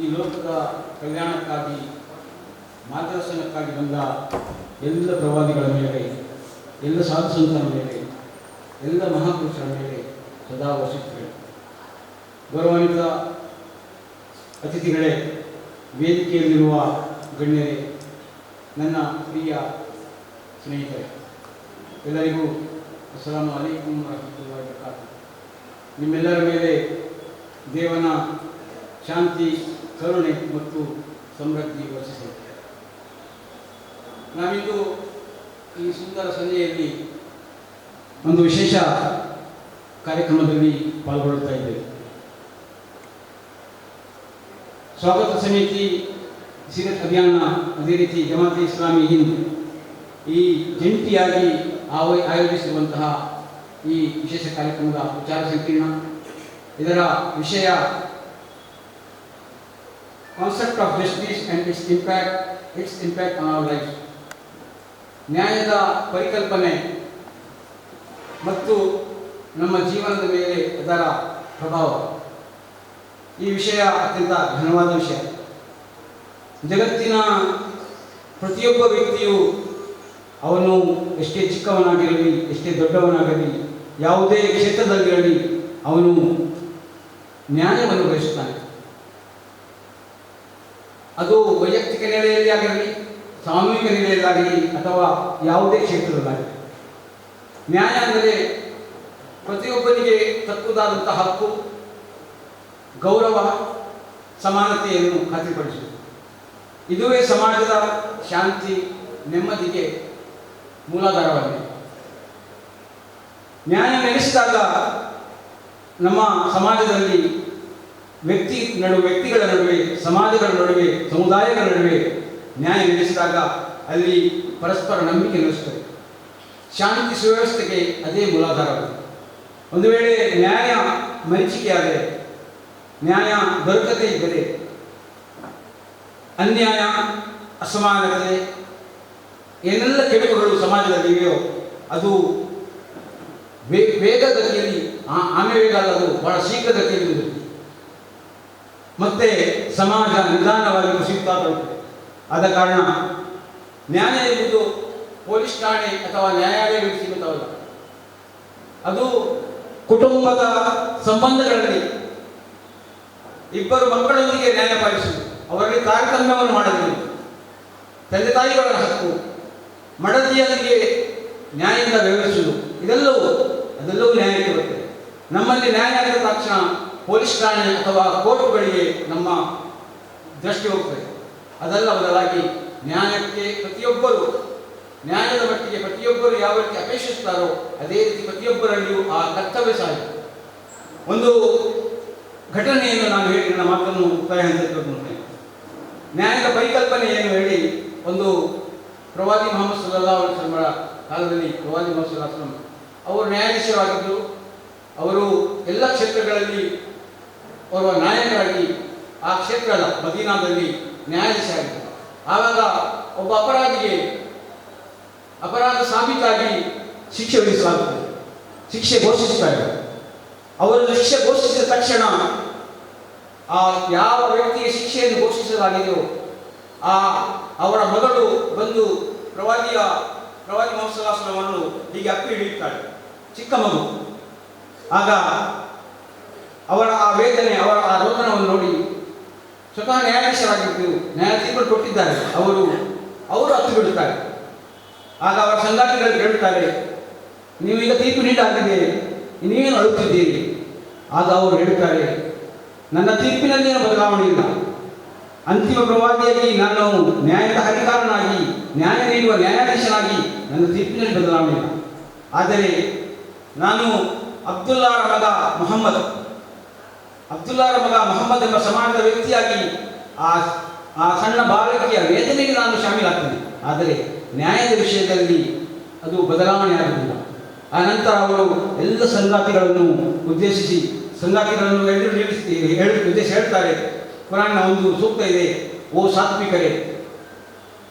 ಈ ಲೋಕದ ಕಲ್ಯಾಣಕ್ಕಾಗಿ, ಮಾರ್ಗದರ್ಶನಕ್ಕಾಗಿ ಬಂದ ಎಲ್ಲ ಪ್ರವಾದಿಗಳ ಮೇಲೆ, ಎಲ್ಲ ಸಾಧುಸಂತರ ಮೇಲೆ, ಎಲ್ಲ ಮಹಾಪುರುಷರ ಮೇಲೆ ಸದಾ ವಸಿಷ್ಠರು ಗೌರವಾನ್ವಿತ ಅತಿಥಿಗಳೇ, ವೇದಿಕೆಯಲ್ಲಿರುವ ಗಣ್ಯರೇ, ನನ್ನ ಪ್ರಿಯ ಸ್ನೇಹಿತರೇ, ಎಲ್ಲರಿಗೂ ಅಸ್ಸಲಾಮು ಅಲೈಕುಂ ವರಹಮತುಲ್ಲಾಹಿ ನಿಮ್ಮೆಲ್ಲರ ಮೇಲೆ ದೇವನ ಶಾಂತಿ ಕರುಣೆ ಮತ್ತು ಸಮೃದ್ಧಿ ವರ್ಷಿಸಲಿ ನಾವಿಂದು ಈ ಸುಂದರ ಸಂಜೆಯಲ್ಲಿ ಒಂದು ವಿಶೇಷ ಕಾರ್ಯಕ್ರಮದಲ್ಲಿ ಪಾಲ್ಗೊಳ್ಳುತ್ತಾ ಇದ್ದೇವೆ. ಸ್ವಾಗತ ಸಮಿತಿ ಸಿರತ್ ಅಭಿಯಾನ ಅದೇ ರೀತಿ ಜಮಾತ್ ಇಸ್ಲಾಮಿ ಹಿಂದ್ ಈ ಜಂಟಿಯಾಗಿ ಆವ- ಆಯೋಜಿಸಿರುವಂತಹ ಈ ವಿಶೇಷ ಕಾರ್ಯಕ್ರಮದ ವಿಚಾರ ಸಂಕೀರ್ಣ, ಇದರ ವಿಷಯ concept of justice and its impact its impact on our life ನ್ಯಾಯದ ಪರಿಕಲ್ಪನೆ ಮತ್ತು ನಮ್ಮ ಜೀವನದ ಮೇಲೆ ಅದರ ಪ್ರಭಾವ. ಈ ವಿಷಯ ಅತ್ಯಂತ ಘನವಾದ ವಿಷಯ. ಜಗತ್ತಿನ ಪ್ರತಿಯೊಬ್ಬ ವ್ಯಕ್ತಿಯು ಅವನು ಎಷ್ಟೇ ಚಿಕ್ಕವನಾಗಿರಲಿ, ಎಷ್ಟೇ ದೊಡ್ಡವನಾಗಲಿ ಯಾವುದೇ ಕ್ಷೇತ್ರದಲ್ಲಿರಲಿ ಅವನು ನ್ಯಾಯವನ್ನು ಬಯಸುತ್ತಾನೆ. ಅದು ವೈಯಕ್ತಿಕ ನೆಲೆಯಲ್ಲಿ ಆಗಿರಲಿ, ಸಾಮೂಹಿಕ ನೆಲೆಯಲ್ಲಾಗಲಿ ಅಥವಾ ಯಾವುದೇ ಕ್ಷೇತ್ರದಲ್ಲಾಗಲಿ ನ್ಯಾಯ ಅಂದರೆ ಪ್ರತಿಯೊಬ್ಬನಿಗೆ ತಕ್ಕುದಾದಂತಹ ಹಕ್ಕು, ಗೌರವ, ಸಮಾನತೆಯನ್ನು ಖಾತ್ರಿಪಡಿಸುವುದು. ಇದುವೇ ಸಮಾಜದ ಶಾಂತಿ, ನೆಮ್ಮದಿಗೆ ಮೂಲಾಧಾರವಾಗಿದೆ. ನ್ಯಾಯ ನೆಲೆಸಿದಾಗ ನಮ್ಮ ಸಮಾಜದಲ್ಲಿ ವ್ಯಕ್ತಿ ನಡುವೆ ವ್ಯಕ್ತಿಗಳ ನಡುವೆ, ಸಮಾಜಗಳ ನಡುವೆ, ಸಮುದಾಯಗಳ ನಡುವೆ ನ್ಯಾಯ ನಡೆಸಿದಾಗ ಅಲ್ಲಿ ಪರಸ್ಪರ ನಂಬಿಕೆ ನಡೆಸುತ್ತದೆ ಶಾಂತಿ ಸುವ್ಯವಸ್ಥೆಗೆ ಅದೇ ಮೂಲಾಧಾರವಾಗಿದೆ ಒಂದು ವೇಳೆ ನ್ಯಾಯ ಮರೀಚಿಕೆಯಾದರೆ, ನ್ಯಾಯ ದೊರಕದೇ ಇದ್ದರೆ, ಅನ್ಯಾಯ ಅಸಮಾನತೆ ಏನೆಲ್ಲ ಕೆಡುಕುಗಳು ಸಮಾಜದಲ್ಲಿ ಇವೆಯೋ ಅದು ವೇಗಗತಿಯಲ್ಲಿ ಆಮೆ ವೇಗ ಅಲ್ಲ, ಅದು ಬಹಳ ಶೀಘ್ರಗತಿಯಲ್ಲಿ. ಮತ್ತೆ ಸಮಾಜ ನಿಧಾನವಾಗಿ ಕುಸಿಯುತ್ತಾ ಬರುತ್ತದೆ ಆದ ಕಾರಣ ನ್ಯಾಯ ಎಂಬುದು ಪೊಲೀಸ್ ಠಾಣೆ ಅಥವಾ ನ್ಯಾಯಾಲಯಗಳಿಗೆ ಸೀಮಿತವಲ್ಲ ಅದು ಕುಟುಂಬದ ಸಂಬಂಧಗಳಲ್ಲಿ ಇಬ್ಬರು ಮಕ್ಕಳೊಂದಿಗೆ ನ್ಯಾಯ ಪಾಲಿಸುವುದು. ಅವರಲ್ಲಿ ತಾರತಮ್ಯವನ್ನು ಮಾಡಲಿ ತಂದೆ ತಾಯಿಗಳ ಹಕ್ಕು, ಮಡದಿಯರಿಗೆ ನ್ಯಾಯದಿಂದ ವ್ಯವಹರಿಸುವುದು ಇದೆಲ್ಲವೂ, ಅದೆಲ್ಲವೂ ನ್ಯಾಯಕ್ಕೆ ಬರ್ತದೆ. ನಮ್ಮಲ್ಲಿ ನ್ಯಾಯ ಆಗಿದ ತಕ್ಷಣ ಪೊಲೀಸ್ ಠಾಣೆ ಅಥವಾ ಕೋರ್ಟ್ಗಳಿಗೆ ನಮ್ಮ ದೃಷ್ಟಿ ಹೋಗ್ತದೆ. ಅದೆಲ್ಲ ಬದಲಾಗಿ ನ್ಯಾಯಕ್ಕೆ ಪ್ರತಿಯೊಬ್ಬರು, ನ್ಯಾಯದ ಮಟ್ಟಿಗೆ ಪ್ರತಿಯೊಬ್ಬರು ಯಾವ ರೀತಿ ಅಪೇಕ್ಷಿಸುತ್ತಾರೋ ಅದೇ ರೀತಿ ಪ್ರತಿಯೊಬ್ಬರಲ್ಲಿಯೂ ಆ ಕರ್ತವ್ಯ ಸಾಧ್ಯ ಒಂದು ಘಟನೆಯನ್ನು ನಾನು ಹೇಳಿ ನನ್ನ ಮಾತನ್ನು ಮುಕ್ತಾಯ ನ್ಯಾಯದ ಪರಿಕಲ್ಪನೆ ಏನು ಹೇಳಿ, ಒಂದು ಪ್ರವಾದಿ ಮೊಹಮ್ಮದ್ ಸುಲ್ಲಾ ಅಲಿಸ್ಲಮರ ಕಾಲದಲ್ಲಿ ಪ್ರವಾದಿ ಮೊಹಮ್ಮದ್ ಸಲ್ಲಾ ಅವರು ನ್ಯಾಯಾಧೀಶರಾಗಿದ್ದರು. ಅವರು ಎಲ್ಲ ಕ್ಷೇತ್ರಗಳಲ್ಲಿ ಓರ್ವ ನಾಯಕರಾಗಿ ಆ ಕ್ಷೇತ್ರದ ಮದೀನಾದಲ್ಲಿ ನ್ಯಾಯಾಧೀಶರಾಗಿದ್ದರು. ಆವಾಗ ಒಬ್ಬ ಅಪರಾಧಿಗೆ ಅಪರಾಧ ಸಾಬೀತಾಗಿ ಶಿಕ್ಷೆ ವಿಧಿಸಲಾಗುತ್ತದೆ ಶಿಕ್ಷೆ ಘೋಷಿಸುತ್ತಾರೆ ಅವರು ಶಿಕ್ಷೆ ಘೋಷಿಸಿದ ತಕ್ಷಣ ಆ ಯಾವ ವ್ಯಕ್ತಿಗೆ ಶಿಕ್ಷೆಯನ್ನು ಘೋಷಿಸಲಾಗಿದೆಯೋ ಆ ಅವರ ಮಗಳು ಬಂದು ಪ್ರವಾದಿಯ, ಪ್ರವಾದಿ ಮೊಹಮ್ಮದ್ ಹೀಗೆ ಅಪ್ಪಿ ಹಿಡಿಯುತ್ತಾಳೆ ಚಿಕ್ಕ ಮಗು. ಆಗ ಅವರ ಆ ವೇದನೆ, ಅವರ ಆ ರೋದನವನ್ನು ನೋಡಿ ಸ್ವತಃ ನ್ಯಾಯಾಧೀಶರಾಗಿದ್ದು ನ್ಯಾಯಾಧೀಶರು ಕೊಟ್ಟಿದ್ದಾರೆ. ಅವರು ಅವರು ಹತ್ತು ಬಿಡುತ್ತಾರೆ ಆಗ ಅವರ ಸಂಗಾತಿಗಳು ಹೇಳುತ್ತಾರೆ, ನೀವು ಈಗ ತೀರ್ಪು ನೀಡಾಗಿದೆ ನೀವೇನು ಅಳುತ್ತಿದ್ದೀರಿ? ಆಗ ಅವರು ಹೇಳುತ್ತಾರೆ, ನನ್ನ ತೀರ್ಪಿನಲ್ಲಿ ಏನು ಬದಲಾವಣೆ ಇಲ್ಲ. ಅಂತಿಮ ಪ್ರವಾದಿಯಾಗಿ ನಾನು ನ್ಯಾಯದ ಅಧಿಕಾರನಾಗಿ ನ್ಯಾಯ ನೀಡುವ ನ್ಯಾಯಾಧೀಶನಾಗಿ ನನ್ನ ತೀರ್ಪಿನಲ್ಲಿ ಬದಲಾವಣೆ ಇಲ್ಲ. ಆದರೆ ನಾನು ಅಬ್ದುಲ್ಲಾ ಮಗ ಮೊಹಮ್ಮದ್ ಅಬ್ದುಲ್ಲಾರ ಮಗ ಮೊಹಮ್ಮದ್ ಎಂಬ ಸಮಾಜದ ವ್ಯಕ್ತಿಯಾಗಿ ಆ ಆ ಸಣ್ಣ ಬಾಲಕಿಯ ವೇದನೆಗೆ ನಾನು ಶಾಮೀಲಾಗ್ತೇನೆ. ಆದರೆ ನ್ಯಾಯದ ವಿಷಯದಲ್ಲಿ ಅದು ಬದಲಾವಣೆ ಆಗುವುದಿಲ್ಲ. ಆ ನಂತರ ಅವರು ಎಲ್ಲ ಸಂಗಾತಿಗಳನ್ನು ಉದ್ದೇಶಿಸಿ, ಸಂಗಾತಿಗಳನ್ನು ಎಲ್ಲರೂ ಹೇಳಿ ಉದ್ದೇಶ ಹೇಳ್ತಾರೆ. ಪುರಾಣ ಒಂದು ಸೂಕ್ತ ಇದೆ, ಓ ಸಾತ್ವಿಕರೇ,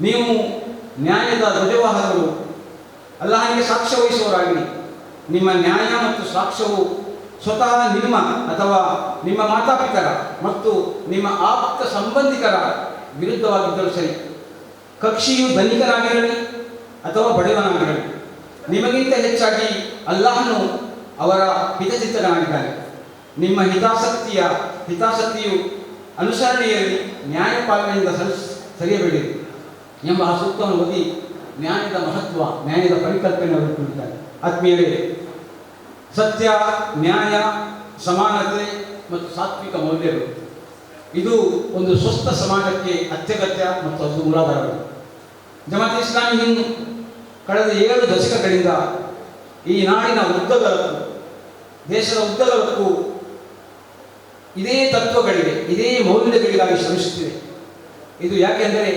ನೀವು ನ್ಯಾಯದ ಧ್ವಜವಾಹಕರು, ಅಲ್ಲಾಹನಿಗೆ ಸಾಕ್ಷ್ಯ ವಹಿಸುವವರಾಗಿ ನಿಮ್ಮ ನ್ಯಾಯ ಮತ್ತು ಸಾಕ್ಷ್ಯವು ಸ್ವತಃ ನಿಮ್ಮ ಅಥವಾ ನಿಮ್ಮ ಮಾತಾಪಿತರ ಮತ್ತು ನಿಮ್ಮ ಆಪ್ತ ಸಂಬಂಧಿಕರ ವಿರುದ್ಧವಾಗಿದ್ದರೂ ಸರಿ. ಕಕ್ಷಿಯು ಧನಿಕರಾಗಿರಲಿ ಅಥವಾ ಬಡವನಾಗಿರಲಿ, ನಿಮಗಿಂತ ಹೆಚ್ಚಾಗಿ ಅಲ್ಲಾಹನು ಅವರ ಹಿತಚಿತ್ತನಾಗಿದ್ದಾನೆ. ನಿಮ್ಮ ಹಿತಾಸಕ್ತಿಯ, ಹಿತಾಸಕ್ತಿಯು ಅನುಸರಣೆಯಲ್ಲಿ ನ್ಯಾಯಪಾಲನೆಯಿಂದ ಸರಿ ಸರಿಯಬೇಡಿ ಎಂಬ ಆ ಸೂಕ್ತವನ್ನು ಓದಿ ನ್ಯಾಯದ ಮಹತ್ವ, ನ್ಯಾಯದ ಪರಿಕಲ್ಪನೆ ಅವರು ಆತ್ಮೀಯರೇ ಸತ್ಯ, ನ್ಯಾಯ, ಸಮಾನತೆ ಮತ್ತು ಸಾತ್ವಿಕ ಮೌಲ್ಯಗಳು. ಇದು ಒಂದು ಸ್ವಸ್ಥ ಸಮಾಜಕ್ಕೆ ಅತ್ಯಗತ್ಯ ಮತ್ತು ಅದು ಮೂಲಾಧಾರಗಳು. ಜಮಾತ್ ಇಸ್ಲಾಮಿ ಹಿಂದ್ ಕಳೆದ ಏಳು ದಶಕಗಳಿಂದ ಈ ನಾಡಿನ ಉದ್ದಗಲಕ್ಕೂ, ದೇಶದ ಉದ್ದಗಲಕ್ಕೂ ಇದೇ ತತ್ವಗಳಿಗೆ, ಇದೇ ಮೌಲ್ಯಗಳಿಗಾಗಿ ಶ್ರಮಿಸುತ್ತಿದೆ. ಇದು ಯಾಕೆಂದರೆ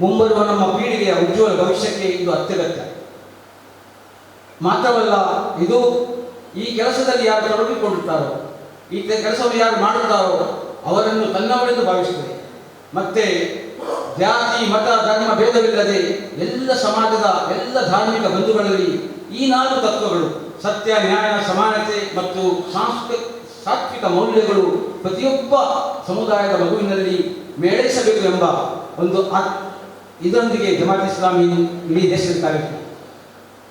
ಮುಂಬರುವ ನಮ್ಮ ಪೀಳಿಗೆಯ ಉಜ್ವಲ ಭವಿಷ್ಯಕ್ಕೆ ಇದು ಅತ್ಯಗತ್ಯ. ಮಾತ್ರವಲ್ಲ, ಇದು ಈ ಕೆಲಸದಲ್ಲಿ ಯಾರು ತೊಡಗಿಕೊಂಡಿರ್ತಾರೋ, ಈ ಕೆಲಸವನ್ನು ಯಾರು ಮಾಡುತ್ತಾರೋ ಅವರನ್ನು ತನ್ನವರೆಂದು ಭಾವಿಸುತ್ತದೆ. ಮತ್ತೆ ಜಾತಿ, ಮತ, ಧರ್ಮ ಭೇದವಿಲ್ಲದೆ ಎಲ್ಲ ಸಮಾಜದ ಎಲ್ಲ ಧಾರ್ಮಿಕ ಬಂಧುಗಳಲ್ಲಿ ಈ ನಾಲ್ಕು ತತ್ವಗಳು, ಸತ್ಯ, ನ್ಯಾಯ, ಸಮಾನತೆ ಮತ್ತು ಸಾಂಸ್ಕೃ, ಸಾತ್ವಿಕ ಮೌಲ್ಯಗಳು ಪ್ರತಿಯೊಬ್ಬ ಸಮುದಾಯದ ಮಗುವಿನಲ್ಲಿ ಮೇಳೈಸಬೇಕು ಎಂಬ ಒಂದು ಇದರೊಂದಿಗೆ ಜಮಾತ್ ಇಸ್ಲಾಮಿ ಇಡೀ ದೇಶದ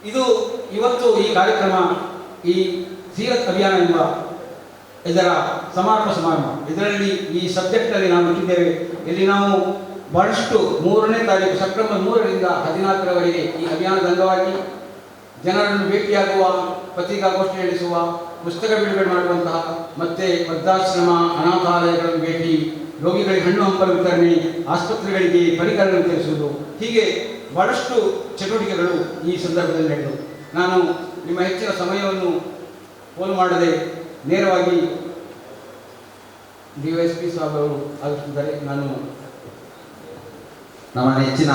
ಇದು ಇವತ್ತು ಈ ಕಾರ್ಯಕ್ರಮ ಈ ಸೀರತ್ ಅಭಿಯಾನ ಎಂಬ ಇದರ ಸಮಾರಂಭ ಸಮಾರಂಭ. ಇದರಲ್ಲಿ ಈ ಸಬ್ಜೆಕ್ಟಲ್ಲಿ ನಾವು ಇಟ್ಟಿದ್ದೇವೆ ಇಲ್ಲಿ ನಾವು ಬಹಳಷ್ಟು ಮೂರನೇ ತಾರೀಕು, ಸೆಪ್ಟೆಂಬರ್ ಮೂರರಿಂದ ಹದಿನಾಲ್ಕರವರೆಗೆ ಈ ಅಭಿಯಾನದ ಅಂಗವಾಗಿ ಜನರನ್ನು ಭೇಟಿಯಾಗುವ, ಪತ್ರಿಕಾಗೋಷ್ಠಿ ನಡೆಸುವ, ಪುಸ್ತಕ ಬಿಡುಗಡೆ ಮಾಡುವಂತಹ ಮತ್ತೆ ವೃದ್ಧಾಶ್ರಮ, ಅನಾಥಾಲಯಗಳನ್ನು ಭೇಟಿ, ರೋಗಿಗಳಿಗೆ ಹಣ್ಣು ಹಂಪಲು ವಿತರಣೆ, ಆಸ್ಪತ್ರೆಗಳಿಗೆ ಪರಿಕರಣ ವಿತರಿಸುವುದು. ಹೀಗೆ ಬಹಳಷ್ಟು ಚಟುವಟಿಕೆಗಳು ಈ ಸಂದರ್ಭದಲ್ಲಿ ನಡೆದವು. ನಾನು ನಿಮ್ಮ ಹೆಚ್ಚಿನ ಸಮಯವನ್ನು ಪೋಲು ಮಾಡದೆ ನೇರವಾಗಿ ಡಿ ವೈ ಎಸ್ ಪಿ ಸಾಹೇಬ್ ಅವರು ಆಗುತ್ತಿದ್ದಾರೆ ನಾನು ನಮ್ಮ ನೆಚ್ಚಿನ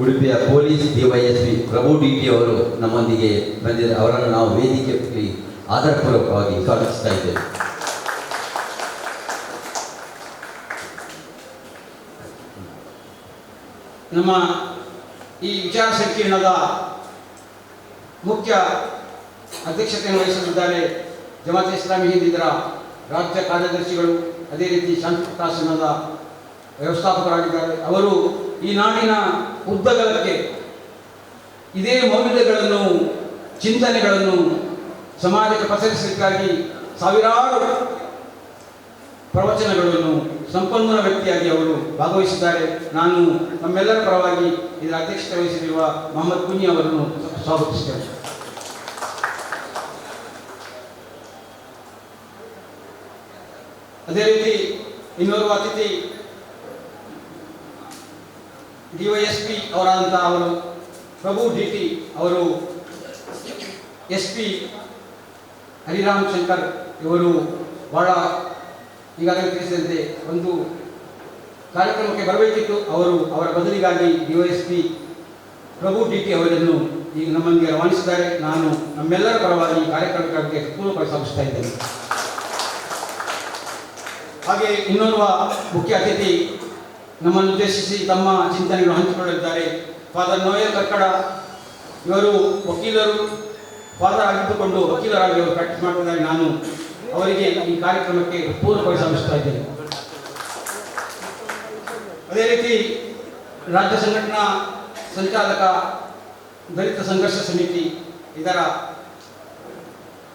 ಉಡುಪಿಯ police D Y S P Prabhu D T ಅವರು ನಮ್ಮೊಂದಿಗೆ ಬಂದಿದ್ದಾರೆ ಅವರನ್ನು ನಾವು ವೇದಿಕೆ ಆಧಾರಪೂರ್ವಕವಾಗಿ ಸ್ವಾಗತಿಸ್ತಾ ಇದ್ದೇವೆ. ನಮ್ಮ ಈ ವಿಚಾರ ಸಂಕಿರಣದ ಮುಖ್ಯ ಅಧ್ಯಕ್ಷತೆಯನ್ನು ವಹಿಸಲಿದ್ದಾರೆ ಜಮಾತ್ ಇಸ್ಲಾಮಿ ಹಿಂದ್ ಇದರ ರಾಜ್ಯ ಕಾರ್ಯದರ್ಶಿಗಳು ಅದೇ ರೀತಿ ಶಾಂತಿ ಪ್ರಕಾಶನದ ವ್ಯವಸ್ಥಾಪಕರಾಗಿದ್ದಾರೆ. ಅವರು ಈ ನಾಡಿನ ಉದ್ದಗಲಕ್ಕೆ ಇದೇ ಮೌಲ್ಯಗಳನ್ನು, ಚಿಂತನೆಗಳನ್ನು ಸಮಾಜಕ್ಕೆ ಪಸರಿಸಲಿಕ್ಕಾಗಿ ಸಾವಿರಾರು ಪ್ರವಚನಗಳನ್ನು ಸಂಪನ್ಮೂಲ ವ್ಯಕ್ತಿಯಾಗಿ ಅವರು ಭಾಗವಹಿಸಿದ್ದಾರೆ. ನಾನು ನಮ್ಮೆಲ್ಲರ ಪರವಾಗಿ ಇದರ ಅಧ್ಯಕ್ಷತೆ ವಹಿಸಿರುವ ಮೊಹಮ್ಮದ್ ಕುನಿ ಅವರನ್ನು ಸ್ವಾಗತಿಸುತ್ತೇನೆ. ಅದೇ ರೀತಿ ಇನ್ನೋರ್ವ ಅತಿಥಿ ಡಿವೈಎಸ್ಪಿ ಅವರಾದಂತಹ ಅವರು, ಪ್ರಭು ಡಿ ಟಿ ಅವರು, ಎಸ್ ಪಿ ಹರಿರಾಮ್ ಶಂಕರ್ ಇವರು ಬಹಳ ಈಗಾಗಲೇ ತಿಳಿಸಿದಂತೆ ಒಂದು ಕಾರ್ಯಕ್ರಮಕ್ಕೆ ಬರಬೇಕಿತ್ತು. ಅವರು ಅವರ ಬದಲಿಗಾಗಿ ಡಿವೈಎಸ್ಪಿ ಪ್ರಭು ಡಿ ಟಿ ಅವರನ್ನು ಈಗ ನಮ್ಮೊಂದಿಗೆ ರವಾನಿಸಿದ್ದಾರೆ. ನಾನು ನಮ್ಮೆಲ್ಲರ ಪರವಾಗಿ ಈ ಕಾರ್ಯಕ್ರಮಕ್ಕೆ ಪೂರ್ಣ ಪ್ರಸ್ತಾಪಿಸ್ತಾ ಇದ್ದೇನೆ. ಹಾಗೆ ಇನ್ನೋರ್ವ ಮುಖ್ಯ ಅತಿಥಿ ನಮ್ಮನ್ನು ಉದ್ದೇಶಿಸಿ ತಮ್ಮ ಚಿಂತನೆಗಳು ಹಂಚಿಕೊಳ್ಳಲಿದ್ದಾರೆ. ಫಾದರ್ ನೋಯಲ್ ಕಕ್ಕಡ ಇವರು ವಕೀಲರು ಫಾದರ್ ಆಗಿದ್ದುಕೊಂಡು ವಕೀಲರಾಗಿ ಅವರು ಪ್ರಾಕ್ಟೀಸ್ ಮಾಡ್ತಿದ್ದಾರೆ. ನಾನು ಅವರಿಗೆ ಈ ಕಾರ್ಯಕ್ರಮಕ್ಕೆ ಪೂರ್ವಕವಾಗಿ ಸ್ವಾಗತಿಸ್ತಾ ಇದ್ದೇನೆ. ಅದೇ ರೀತಿ ರಾಜ್ಯ ಸಂಘಟನಾ ಸಂಚಾಲಕ ದಲಿತ ಸಂಘರ್ಷ ಸಮಿತಿ ಇದರ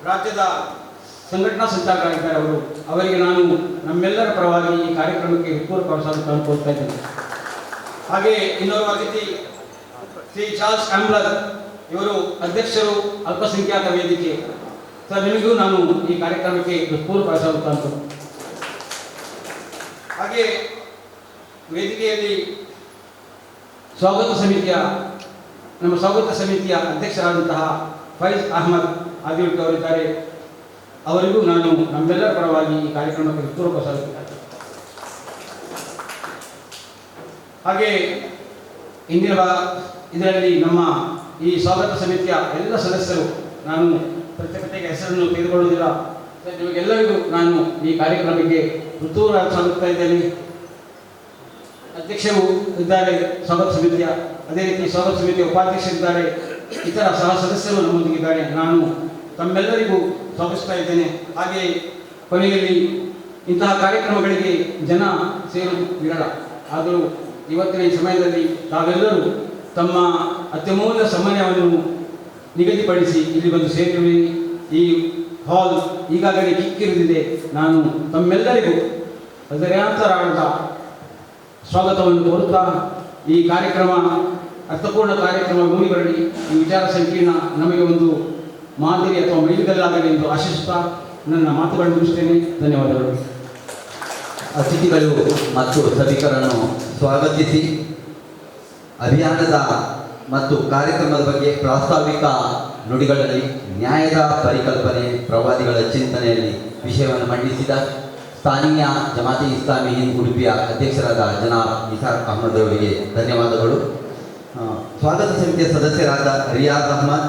ರಾಜ್ಯದ ಸಂಘಟನಾ ಸಂಚಾಲಕರಾಗಿದ್ದಾರೆ ಅವರು. ಅವರಿಗೆ ನಾನು ನಮ್ಮೆಲ್ಲರ ಪರವಾಗಿ ಈ ಕಾರ್ಯಕ್ರಮಕ್ಕೆ ಪೂರ್ವಕ ಸ್ವಾಗತ ಕೋರ್ತಾ ಇದ್ದೇನೆ. ಹಾಗೆ ಇನ್ನೋರ್ವ ಅತಿಥಿ ಶ್ರೀ ಚಾರ್ಲ್ಸ್ ಆಂಬ್ಲರ್ ಇವರು ಅಧ್ಯಕ್ಷರು ಅಲ್ಪಸಂಖ್ಯಾತ ವೇದಿಕೆ. ಸರ್, ನಿಮಗೂ ನಾನು ಈ ಕಾರ್ಯಕ್ರಮಕ್ಕೆ ಸ್ವಾಗತ ಅಂತ ಹಾಗೆ ವೇದಿಕೆಯಲ್ಲಿ ಸ್ವಾಗತ ಸಮಿತಿಯ, ನಮ್ಮ ಸ್ವಾಗತ ಸಮಿತಿಯ ಅಧ್ಯಕ್ಷರಾದಂತಹ ಫೈಜ್ ಅಹಮದ್ ಆದಿಲ್ ಅವರಿದ್ದಾರೆ ಅವರಿಗೂ ನಾನು ನಮ್ಮೆಲ್ಲರ ಪರವಾಗಿ ಈ ಕಾರ್ಯಕ್ರಮಕ್ಕೆ ಪೂರ್ವಕ ಸ್ವಾಗತ ಹಾಗೆ ಇಂದಿನ ಇದರಲ್ಲಿ ನಮ್ಮ ಈ ಸ್ವಾಗತ ಸಮಿತಿಯ ಎಲ್ಲ ಸದಸ್ಯರು ನಾನು ಪ್ರತ್ಯೇಕತೆಗೆ ಹೆಸರನ್ನು ತೆಗೆದುಕೊಳ್ಳುವುದಿಲ್ಲ. ನಿಮಗೆಲ್ಲರಿಗೂ ನಾನು ಈ ಕಾರ್ಯಕ್ರಮಕ್ಕೆ ಋತುವರ ಸಾಗುತ್ತಾ ಇದ್ದೇನೆ. ಅಧ್ಯಕ್ಷರು ಇದ್ದಾರೆ, ಸ್ವಾಗತ ಸಮಿತಿಯ ಅದೇ ರೀತಿ ಸ್ವಾಗತ ಸಮಿತಿಯ ಉಪಾಧ್ಯಕ್ಷರಿದ್ದಾರೆ. ಇತರ ಸಹ ಸದಸ್ಯರು ನಮ್ಮೊಂದಿಗಿದ್ದಾರೆ. ನಾನು ತಮ್ಮೆಲ್ಲರಿಗೂ ಸ್ವಾಗತಿಸ್ತಾ ಇದ್ದೇನೆ. ಹಾಗೆ ಕೊನೆಯಲ್ಲಿ ಇಂತಹ ಕಾರ್ಯಕ್ರಮಗಳಿಗೆ ಜನ ಸೇರುವುದು ವಿರಳ. ಆದರೂ ಇವತ್ತಿನ ಈ ಸಮಯದಲ್ಲಿ ತಾವೆಲ್ಲರೂ ತಮ್ಮ ಅತ್ಯಮೂಲ್ಯ ಸಮಯವನ್ನು ನಿಗದಿಪಡಿಸಿ ಇಲ್ಲಿ ಬಂದು ಸೇರಿರುವಿರಿ ಈ ಹಾಲ್ ಈಗಾಗಲೇ ಕಿಕ್ಕಿರಿದಿದೆ. ನಾನು ತಮ್ಮೆಲ್ಲರಿಗೂ ಹೃದಯಾಂತರಾಳದ ಸ್ವಾಗತವನ್ನು ಕೋರುತ್ತಾ ಈ ಕಾರ್ಯಕ್ರಮ ಅರ್ಥಪೂರ್ಣ ಕಾರ್ಯಕ್ರಮ ಮೂಡಿ ಬರಲಿ ಈ ವಿಚಾರ ಸಂಕೀರ್ಣ ನಮಗೆ ಒಂದು ಮಾದರಿ ಅಥವಾ ಮೈಲಿಗಲ್ಲಾಗಲಿ ಎಂದು ಆಶಿಸುತ್ತಾ ನನ್ನ ಮಾತುಗಳನ್ನು ಮುಗಿಸ್ತೇನೆ ಧನ್ಯವಾದಗಳು. ಅತಿಥಿಗಳು ಮತ್ತು ಸಭಿಕರನ್ನು ಸ್ವಾಗತಿಸಿ. ಅಭಿಯಾನದ ಮತ್ತು ಕಾರ್ಯಕ್ರಮದ ಬಗ್ಗೆ ಪ್ರಾಸ್ತಾವಿಕ ನುಡಿಗಳಲ್ಲಿ ನ್ಯಾಯದ ಪರಿಕಲ್ಪನೆ, ಪ್ರವಾದಿಗಳ ಚಿಂತನೆಯಲ್ಲಿ ವಿಷಯವನ್ನು ಮಂಡಿಸಿದ ಸ್ಥಾನೀಯ ಜಮಾತಿ ಇಸ್ಲಾಮಿ ಹಿಂದ್ ಉಡುಪಿಯ ಅಧ್ಯಕ್ಷರಾದ ಜನಾಬ್ ನಿಸಾರ್ ಅಹಮದ್ ಅವರಿಗೆ ಧನ್ಯವಾದಗಳು. ಸ್ವಾಗತ ಸಮಿತಿಯ ಸದಸ್ಯರಾದ ರಿಯಾಜ್ ಅಹಮದ್